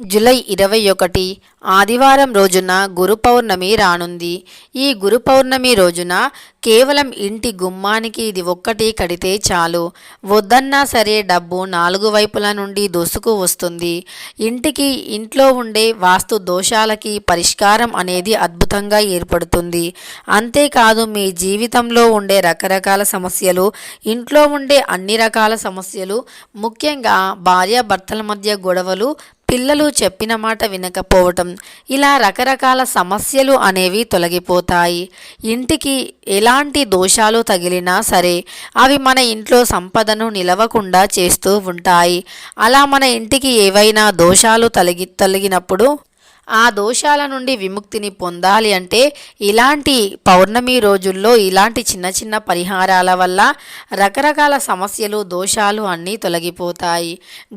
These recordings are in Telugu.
జూలై ఇరవై ఒకటి ఆదివారం రోజున గురు పౌర్ణమి రానుంది. ఈ గురు పౌర్ణమి రోజున కేవలం ఇంటి గుమ్మానికి ఇది ఒక్కటి కడితే చాలు. వద్దన్నా సరే డబ్బు నాలుగు వైపుల నుండి దూసుకు వస్తుంది. ఇంటికి ఇంట్లో ఉండే వాస్తు దోషాలకి పరిష్కారం అనేది అద్భుతంగా ఏర్పడుతుంది. అంతేకాదు మీ జీవితంలో ఉండే రకరకాల సమస్యలు ఇంట్లో ఉండే అన్ని రకాల సమస్యలు ముఖ్యంగా భార్యాభర్తల మధ్య గొడవలు పిల్లలు చెప్పిన మాట వినకపోవటం ఇలా రకరకాల సమస్యలు అనేవి తొలగిపోతాయి. ఇంటికి ఎలాంటి దోషాలు తగిలినా సరే అవి మన ఇంట్లో సంపదను నిలవకుండా చేస్తూ ఉంటాయి. అలా మన ఇంటికి ఏవైనా దోషాలు తొలగి తొలగినప్పుడు ఆ దోషాల నుండి విముక్తిని పొందాలి అంటే ఇలాంటి పౌర్ణమి రోజుల్లో ఇలాంటి చిన్న చిన్న పరిహారాల వల్ల రకరకాల సమస్యలు దోషాలు అన్నీ తొలగిపోతాయి.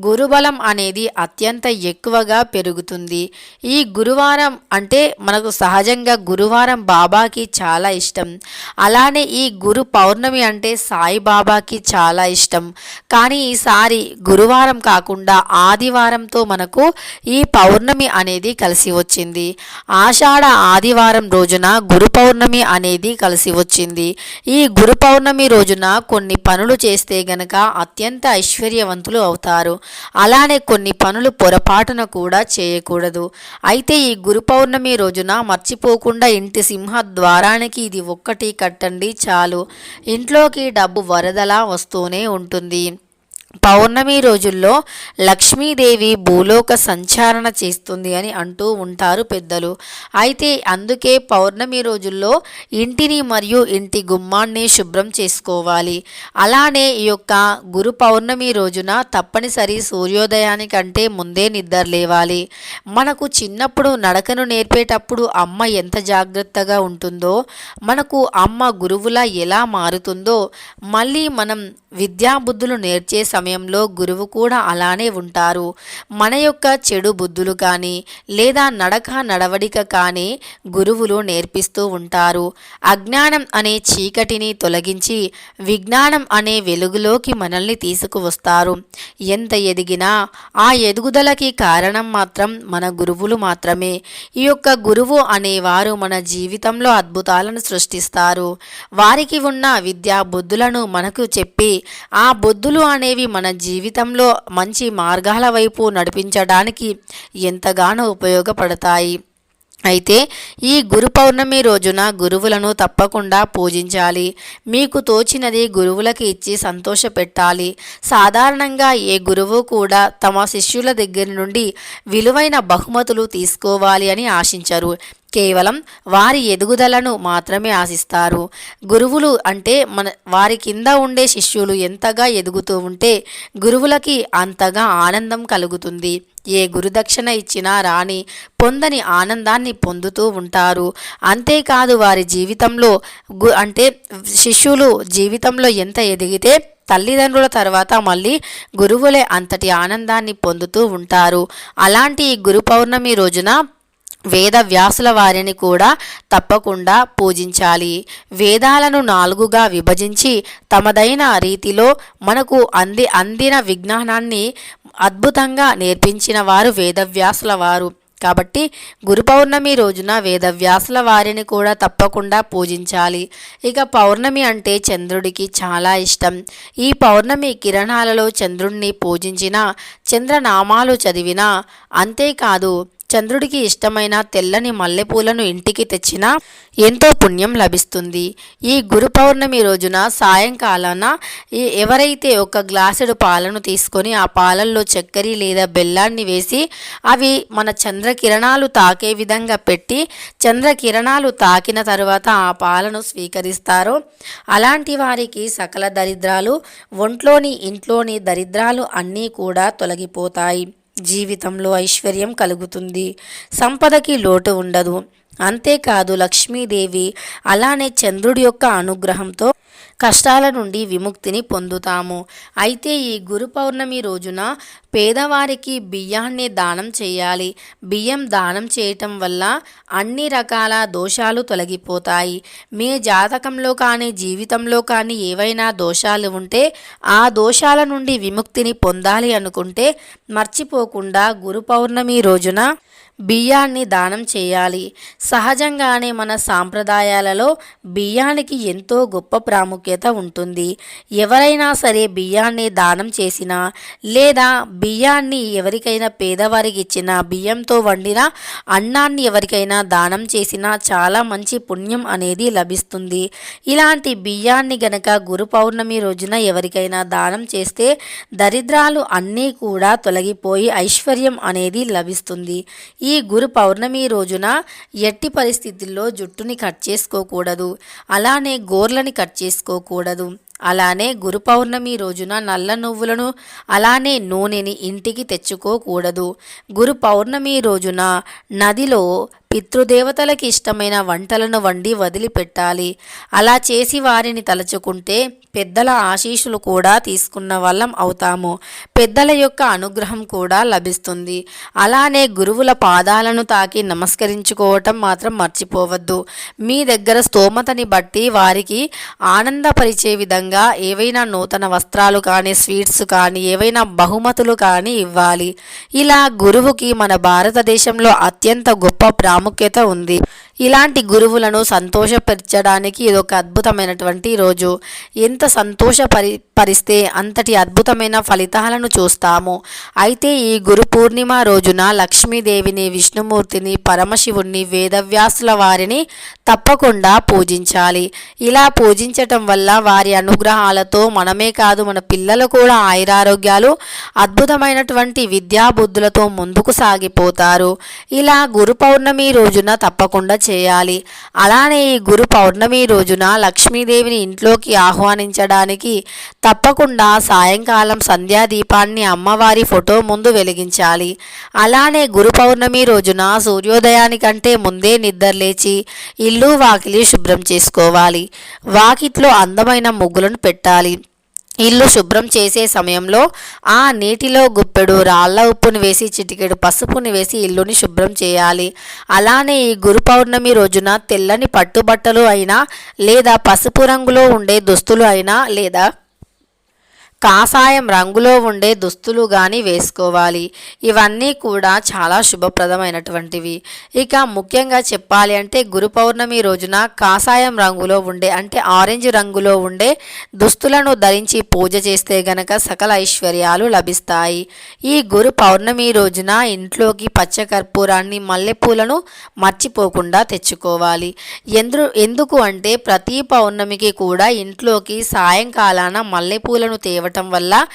గురుబలం అనేది అత్యంత ఎక్కువగా పెరుగుతుంది. ఈ గురువారం అంటే మనకు సహజంగా గురువారం బాబాకి చాలా ఇష్టం. అలానే ఈ గురు పౌర్ణమి అంటే సాయిబాబాకి చాలా ఇష్టం. కానీ ఈసారి గురువారం కాకుండా ఆదివారంతో మనకు ఈ పౌర్ణమి అనేది కలిసి వచ్చింది. ఆషాఢ ఆదివారం రోజున గురు పౌర్ణమి అనేది కలిసి వచ్చింది. ఈ గురు పౌర్ణమి రోజున కొన్ని పనులు చేస్తే గనక అత్యంత ఐశ్వర్యవంతులు అవుతారు. అలానే కొన్ని పనులు పొరపాటున కూడా చేయకూడదు. అయితే ఈ గురు పౌర్ణమి రోజున మర్చిపోకుండా ఇంటి సింహ ద్వారానికి ఇది ఒక్కటి కట్టండి చాలు. ఇంట్లోకి డబ్బు వరదలా వస్తూనే ఉంటుంది. పౌర్ణమి రోజుల్లో లక్ష్మీదేవి భూలోక సంచారణ చేస్తుంది అని అంటూ ఉంటారు పెద్దలు. అయితే అందుకే పౌర్ణమి రోజుల్లో ఇంటిని మరియు ఇంటి గుమ్మాన్ని శుభ్రం చేసుకోవాలి. అలానే ఈ యొక్క గురు పౌర్ణమి రోజున తప్పనిసరి సూర్యోదయానికంటే ముందే నిద్ర లేవాలి. మనకు చిన్నప్పుడు నడకను నేర్పేటప్పుడు అమ్మ ఎంత జాగ్రత్తగా ఉంటుందో మనకు అమ్మ గురువులా ఎలా మారుతుందో మళ్ళీ మనం విద్యాబుద్ధులు నేర్చే సమయంలో గురువు కూడా అలానే ఉంటారు. మన యొక్క చెడు బుద్ధులు కానీ లేదా నడక నడవడిక కానీ గురువులు నేర్పిస్తూ ఉంటారు. అజ్ఞానం అనే చీకటిని తొలగించి విజ్ఞానం అనే వెలుగులోకి మనల్ని తీసుకువస్తారు. ఎంత ఎదిగినా ఆ ఎదుగుదలకి కారణం మాత్రం మన గురువులు మాత్రమే. ఈ యొక్క గురువు అనేవారు మన జీవితంలో అద్భుతాలను సృష్టిస్తారు. వారికి ఉన్న విద్యా బుద్ధులను మనకు చెప్పి ఆ బుద్ధులు అనేవి మన జీవితంలో మంచి మార్గాల వైపు నడిపించడానికి ఎంతగానో ఉపయోగపడతాయి. అయితే ఈ గురు పౌర్ణమి రోజున గురువులను తప్పకుండా పూజించాలి. మీకు తోచినది గురువులకి ఇచ్చి సంతోష పెట్టాలి సాధారణంగా ఏ గురువు కూడా తమ శిష్యుల దగ్గర నుండి విలువైన బహుమతులు తీసుకోవాలి అని ఆశించరు. కేవలం వారి ఎదుగుదలను మాత్రమే ఆశిస్తారు. గురువులు అంటే మన వారి కింద ఉండే శిష్యులు ఎంతగా ఎదుగుతూ ఉంటే గురువులకి అంతగా ఆనందం కలుగుతుంది. ఏ గురుదక్షిణ ఇచ్చినా రాని పొందని ఆనందాన్ని పొందుతూ ఉంటారు. అంతేకాదు వారి జీవితంలో గు అంటే శిష్యులు జీవితంలో ఎంత ఎదిగితే తల్లిదండ్రుల తర్వాత మళ్ళీ గురువులే అంతటి ఆనందాన్ని పొందుతూ ఉంటారు. అలాంటి గురు పౌర్ణమి రోజున వేద వ్యాసుల వారిని కూడా తప్పకుండా పూజించాలి. వేదాలను నాలుగుగా విభజించి తమదైన రీతిలో మనకు అంది అందిన విజ్ఞానాన్ని అద్భుతంగా నేర్పించిన వారు వేదవ్యాసుల వారు. కాబట్టి గురు పౌర్ణమి రోజున వేదవ్యాసుల వారిని కూడా తప్పకుండా పూజించాలి. ఇక పౌర్ణమి అంటే చంద్రుడికి చాలా ఇష్టం. ఈ పౌర్ణమి కిరణాలలో చంద్రుణ్ణి పూజించిన చంద్రనామాలు చదివినా అంతేకాదు చంద్రుడికి ఇష్టమైన తెల్లని మల్లెపూలను ఇంటికి తెచ్చినా ఎంతో పుణ్యం లభిస్తుంది. ఈ గురు పౌర్ణమి రోజున సాయంకాలాన ఈ ఎవరైతే ఒక గ్లాసుడు పాలను తీసుకొని ఆ పాలల్లో చక్కెర లేదా బెల్లాన్ని వేసి అవి మన చంద్రకిరణాలు తాకే విధంగా పెట్టి చంద్రకిరణాలు తాకిన తరువాత ఆ పాలను స్వీకరిస్తారో. అలాంటి వారికి సకల దరిద్రాలు ఒంట్లోని ఇంట్లోని దరిద్రాలు అన్నీ కూడా తొలగిపోతాయి. జీవితంలో ఐశ్వర్యం కలుగుతుంది. సంపదకి లోటు ఉండదు. అంతేకాదు లక్ష్మీదేవి అలానే చంద్రుడి యొక్క అనుగ్రహంతో కష్టాల నుండి విముక్తిని పొందుతాము. అయితే ఈ గురు పౌర్ణమి రోజున పేదవారికి బియ్యాన్ని దానం చేయాలి. బియ్యం దానం చేయటం వల్ల అన్ని రకాల దోషాలు తొలగిపోతాయి. మీ జాతకంలో కానీ జీవితంలో కానీ ఏవైనా దోషాలు ఉంటే ఆ దోషాల నుండి విముక్తిని పొందాలి అనుకుంటే మర్చిపోకుండా గురు పౌర్ణమి రోజున బియ్యాన్ని దానం చేయాలి. సహజంగానే మన సాంప్రదాయాలలో బియ్యానికి ఎంతో గొప్ప ప్రాముఖ్యత ఉంటుంది. ఎవరైనా సరే బియ్యాన్ని దానం చేసినా లేదా బియ్యాన్ని ఎవరికైనా పేదవారికి ఇచ్చినా బియ్యంతో వండిన అన్నాన్ని ఎవరికైనా దానం చేసినా చాలా మంచి పుణ్యం అనేది లభిస్తుంది. ఇలాంటి బియ్యాన్ని గనక గురు పౌర్ణమి రోజున ఎవరికైనా దానం చేస్తే దరిద్రాలు అన్నీ కూడా తొలగిపోయి ఐశ్వర్యం అనేది లభిస్తుంది. ఈ గురు పౌర్ణమి రోజున ఎట్టి పరిస్థితుల్లో జుట్టుని కట్ చేసుకోకూడదు. అలానే గోర్లని కట్ చేసుకోకూడదు. అలానే గురు పౌర్ణమి రోజున నల్ల నువ్వులను అలానే నూనెని ఇంటికి తెచ్చుకోకూడదు. గురు పౌర్ణమి రోజున నదిలో పితృదేవతలకి ఇష్టమైన వంటలను వండి వదిలిపెట్టాలి. అలా చేసి వారిని తలచుకుంటే పెద్దల ఆశీస్సులు కూడా తీసుకున్న వాళ్ళం అవుతాము. పెద్దల యొక్క అనుగ్రహం కూడా లభిస్తుంది. అలానే గురువుల పాదాలను తాకి నమస్కరించుకోవటం మాత్రం మర్చిపోవద్దు. మీ దగ్గర స్తోమతని బట్టి వారికి ఆనందపరిచే విధంగా ఏవైనా నూతన వస్త్రాలు కానీ స్వీట్స్ కానీ ఏవైనా బహుమతులు కానీ ఇవ్వాలి. ఇలా గురువుకి మన భారతదేశంలో అత్యంత గొప్ప ప్రాముఖ్యత ప్రాముఖ్యత ఉంది. ఇలాంటి గురువులను సంతోషపరచడానికి ఇది ఒక అద్భుతమైనటువంటి రోజు. ఎంత సంతోషపరి పరిస్తే అంతటి అద్భుతమైన ఫలితాలను చూస్తాము. అయితే ఈ గురు పూర్ణిమ రోజున లక్ష్మీదేవిని విష్ణుమూర్తిని పరమశివుణ్ణి వేదవ్యాసుల వారిని తప్పకుండా పూజించాలి. ఇలా పూజించటం వల్ల వారి అనుగ్రహాలతో మనమే కాదు మన పిల్లలు కూడా ఆయురారోగ్యాలు అద్భుతమైనటువంటి విద్యాబుద్ధులతో ముందుకు సాగిపోతారు. ఇలా గురు పౌర్ణమి రోజున తప్పకుండా చేయాలి. అలానే ఈ గురు పౌర్ణమి రోజున లక్ష్మీదేవిని ఇంట్లోకి ఆహ్వానించడానికి తప్పకుండా సాయంకాలం సంధ్యాదీపాన్ని అమ్మవారి ఫోటో ముందు వెలిగించాలి. అలానే గురు పౌర్ణమి రోజున సూర్యోదయానికంటే ముందే నిద్రలేచి ఇల్లు వాకిలి శుభ్రం చేసుకోవాలి. వాకిట్లో అందమైన ముగ్గులను పెట్టాలి. ఇల్లు శుభ్రం చేసే సమయంలో ఆ నీటిలో గుప్పెడు రాళ్ళ ఉప్పుని వేసి చిటికెడు పసుపుని వేసి ఇల్లుని శుభ్రం చేయాలి. అలానే ఈ గురు పౌర్ణమి రోజున తెల్లని పట్టుబట్టలు అయినా లేదా పసుపు రంగులో ఉండే దుస్తులు అయినా లేదా కాషాయం రంగులో ఉండే దుస్తులు కానీ వేసుకోవాలి. ఇవన్నీ కూడా చాలా శుభప్రదమైనటువంటివి. ఇక ముఖ్యంగా చెప్పాలి అంటే గురు పౌర్ణమి రోజున కాషాయం రంగులో ఉండే అంటే ఆరెంజ్ రంగులో ఉండే దుస్తులను ధరించి పూజ చేస్తే గనక సకల ఐశ్వర్యాలు లభిస్తాయి. ఈ గురు పౌర్ణమి రోజున ఇంట్లోకి పచ్చకర్పూరాన్ని మల్లెపూలను మర్చిపోకుండా తెచ్చుకోవాలి. ఎందు ఎందుకు అంటే ప్రతి పౌర్ణమికి కూడా ఇంట్లోకి సాయంకాలాన మల్లెపూలను తేవటం వల్ల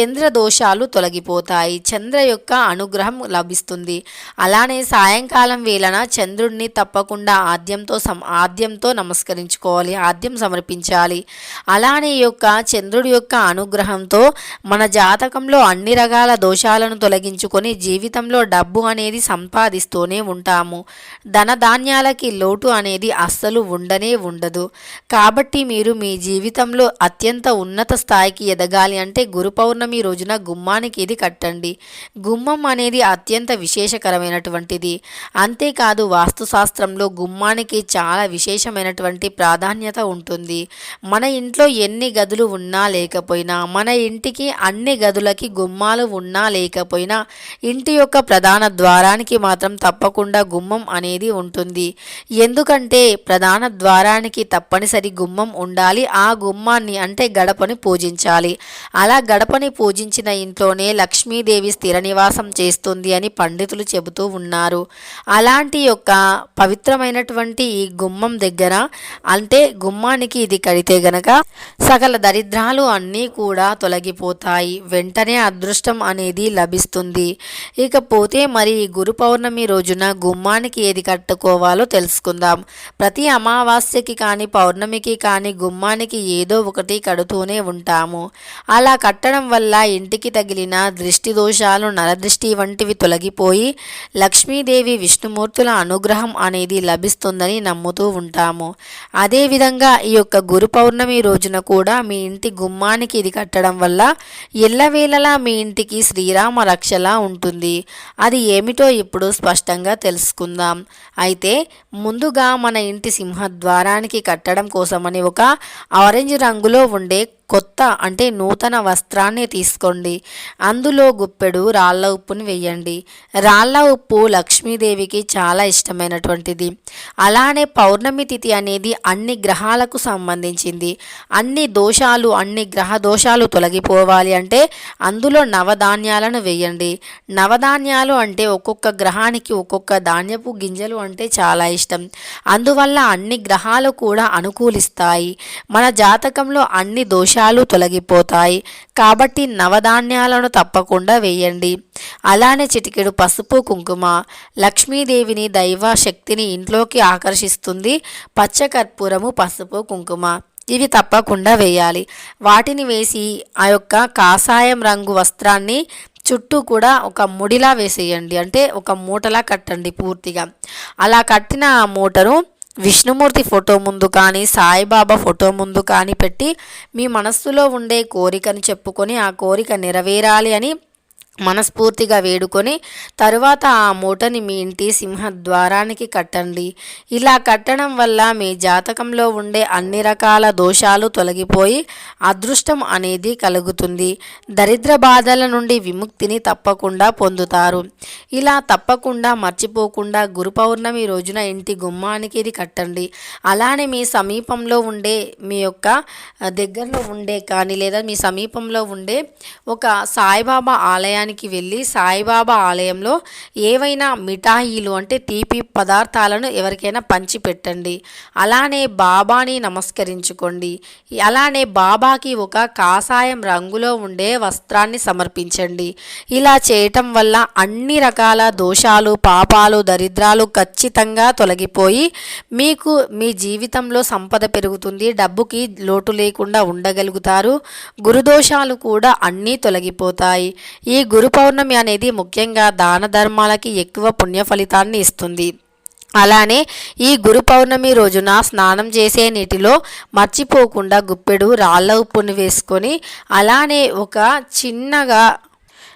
చంద్ర దోషాలు తొలగిపోతాయి. చంద్ర యొక్క అనుగ్రహం లభిస్తుంది. అలానే సాయంకాలం వేళన చంద్రుడిని తప్పకుండా ఆద్యంతో సం ఆద్యంతో నమస్కరించుకోవాలి. ఆద్యం సమర్పించాలి. అలానే యొక్క చంద్రుడి యొక్క అనుగ్రహంతో మన జాతకంలో అన్ని రకాల దోషాలను తొలగించుకొని జీవితంలో డబ్బు అనేది సంపాదిస్తూనే ఉంటాము. ధనధాన్యాలకి లోటు అనేది అస్సలు ఉండనే ఉండదు. కాబట్టి మీరు మీ జీవితంలో అత్యంత ఉన్నత స్థాయికి ఎదగాలి. అంటే గురు పౌర్ణమి రోజున గుమ్మానికి ఇది కట్టండి. గుమ్మం అనేది అత్యంత విశేషకరమైనటువంటిది. అంతేకాదు వాస్తుశాస్త్రంలో గుమ్మానికి చాలా విశేషమైనటువంటి ప్రాధాన్యత ఉంటుంది. మన ఇంట్లో ఎన్ని గదులు ఉన్నా లేకపోయినా మన ఇంటికి అన్ని గదులకి గుమ్మాలు ఉన్నా లేకపోయినా ఇంటి యొక్క ప్రధాన ద్వారానికి మాత్రం తప్పకుండా గుమ్మం అనేది ఉంటుంది. ఎందుకంటే ప్రధాన ద్వారానికి తప్పనిసరి గుమ్మం ఉండాలి. ఆ గుమ్మాన్ని అంటే గడపని పూజించాలి. అలా గడపని పూజించిన ఇంట్లోనే లక్ష్మీదేవి స్థిర నివాసం చేస్తుంది అని పండితులు చెబుతూ ఉన్నారు. అలాంటి యొక్క పవిత్రమైనటువంటి ఈ గుమ్మం దగ్గర అంటే గుమ్మానికి ఇది కడితే గనక సకల దరిద్రాలు అన్నీ కూడా తొలగిపోతాయి. వెంటనే అదృష్టం అనేది లభిస్తుంది. ఇకపోతే మరి ఈ గురు పౌర్ణమి రోజున గుమ్మానికి ఏది కట్టుకోవాలో తెలుసుకుందాం. ప్రతి అమావాస్యకి కానీ పౌర్ణమికి కానీ గుమ్మానికి ఏదో ఒకటి కడుతూనే ఉంటాము. అలా కట్టడం వల్ల ఇంటికి తగిలిన దృష్టి దోషాలు నరదృష్టి వంటివి తొలగిపోయి లక్ష్మీదేవి విష్ణుమూర్తుల అనుగ్రహం అనేది లభిస్తుందని నమ్ముతూ ఉంటాము. అదేవిధంగా ఈ యొక్క గురు పౌర్ణమి రోజున కూడా మీ ఇంటి గుమ్మానికి ఇది కట్టడం వల్ల ఎల్లవేళలా మీ ఇంటికి శ్రీరామ రక్షలా ఉంటుంది. అది ఏమిటో ఇప్పుడు స్పష్టంగా తెలుసుకుందాం. అయితే ముందుగా మన ఇంటి సింహద్వారానికి కట్టడం కోసమని ఒక ఆరెంజ్ రంగులో ఉండే కొత్త అంటే నూతన వస్త్రాన్ని తీసుకోండి. అందులో గుప్పెడు రాళ్ళ ఉప్పుని వేయండి. రాళ్ళ ఉప్పు లక్ష్మీదేవికి చాలా ఇష్టమైనటువంటిది. అలానే పౌర్ణమి తిథి అనేది అన్ని గ్రహాలకు సంబంధించింది. అన్ని దోషాలు అన్ని గ్రహ దోషాలు తొలగిపోవాలి అంటే అందులో నవధాన్యాలను వేయండి. నవధాన్యాలు అంటే ఒక్కొక్క గ్రహానికి ఒక్కొక్క ధాన్యపు గింజలు అంటే చాలా ఇష్టం. అందువల్ల అన్ని గ్రహాలు కూడా అనుకూలిస్తాయి. మన జాతకంలో అన్ని దోషాలు తొలగిపోతాయి. కాబట్టి నవధాన్యాలను తప్పకుండా వేయండి. అలానే చిటికెడు పసుపు కుంకుమ. లక్ష్మీదేవిని దైవ శక్తిని ఇంట్లోకి ఆకర్షిస్తుంది. పచ్చకర్పూరము పసుపు కుంకుమ. ఇవి తప్పకుండా వేయాలి. వాటిని వేసి ఆ యొక్క కాషాయం రంగు వస్త్రాన్ని చుట్టూ కూడా ఒక ముడిలా వేసేయండి. అంటే ఒక మూటలా కట్టండి పూర్తిగా. అలా కట్టిన ఆ మూటను విష్ణుమూర్తి ఫోటో ముందు కానీ సాయిబాబా ఫోటో ముందు కానీ పెట్టి మీ మనస్సులో ఉండే కోరికను చెప్పుకొని ఆ కోరిక నెరవేరాలి అని మనస్ఫూర్తిగా వేడుకొని తరువాత ఆ మూటని మీ ఇంటి సింహద్వారానికి కట్టండి. ఇలా కట్టడం వల్ల మీ జాతకంలో ఉండే అన్ని రకాల దోషాలు తొలగిపోయి అదృష్టం అనేది కలుగుతుంది. దరిద్ర బాధల నుండి విముక్తిని తప్పకుండా పొందుతారు. ఇలా తప్పకుండా మర్చిపోకుండా గురు పౌర్ణమి రోజున ఇంటి గుమ్మానికి ఇది కట్టండి. అలానే మీ సమీపంలో ఉండే మీ యొక్క దగ్గరలో ఉండే కానీ లేదా మీ సమీపంలో ఉండే ఒక సాయిబాబా ఆలయాన్ని ఆలయానికి వెళ్ళి సాయిబాబా ఆలయంలో ఏవైనా మిఠాయిలు అంటే తీపి పదార్థాలను ఎవరికైనా పంచిపెట్టండి. అలానే బాబాని నమస్కరించుకోండి. అలానే బాబాకి ఒక కాషాయం రంగులో ఉండే వస్త్రాన్ని సమర్పించండి. ఇలా చేయటం వల్ల అన్ని రకాల దోషాలు పాపాలు దరిద్రాలు ఖచ్చితంగా తొలగిపోయి మీకు మీ జీవితంలో సంపద పెరుగుతుంది. డబ్బుకి లోటు లేకుండా ఉండగలుగుతారు. గురుదోషాలు కూడా అన్నీ తొలగిపోతాయి. ఈ గురు పౌర్ణమి అనేది ముఖ్యంగా దాన ధర్మాలకి ఎక్కువ పుణ్య ఫలితాన్ని ఇస్తుంది. అలానే ఈ గురు పౌర్ణమి రోజున స్నానం చేసే నీటిలో మర్చిపోకుండా గుప్పెడు రాళ్ళ ఉప్పును వేసుకొని అలానే ఒక చిన్నగా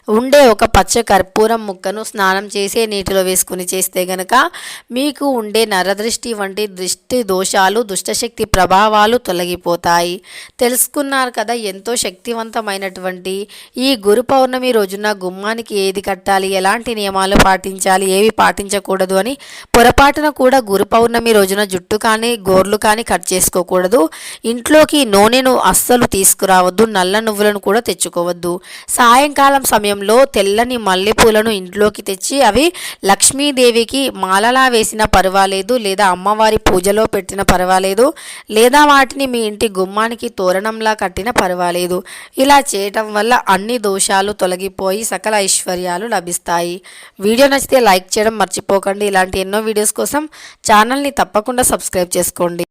ఉండే ఒక పచ్చ కర్పూరం ముక్కను స్నానం చేసే నీటిలో వేసుకుని చేస్తే గనక మీకు ఉండే నరదృష్టి వంటి దృష్టి దోషాలు దుష్టశక్తి ప్రభావాలు తొలగిపోతాయి. తెలుసుకున్నారు కదా ఎంతో శక్తివంతమైనటువంటి ఈ గురు పౌర్ణమి రోజున గుమ్మానికి ఏది కట్టాలి ఎలాంటి నియమాలు పాటించాలి ఏవి పాటించకూడదు అని పొరపాటున కూడా గురు పౌర్ణమి రోజున జుట్టు కానీ గోర్లు కానీ కట్ చేసుకోకూడదు. ఇంట్లోకి నూనెను అస్సలు తీసుకురావద్దు నల్ల నువ్వులను కూడా తెచ్చుకోవద్దు. సాయంకాలం సమయం సమయంలో తెల్లని మల్లెపూలను ఇంట్లోకి తెచ్చి అవి లక్ష్మీదేవికి మాలలా వేసిన పర్వాలేదు లేదా అమ్మవారి పూజలో పెట్టిన పర్వాలేదు లేదా వాటిని మీ ఇంటి గుమ్మానికి తోరణంలా కట్టిన పర్వాలేదు. ఇలా చేయటం వల్ల అన్ని దోషాలు తొలగిపోయి సకల ఐశ్వర్యాలు లభిస్తాయి. వీడియో నచ్చితే లైక్ చేయడం మర్చిపోకండి. ఇలాంటి ఎన్నో వీడియోస్ కోసం ఛానల్ని తప్పకుండా సబ్స్క్రైబ్ చేసుకోండి.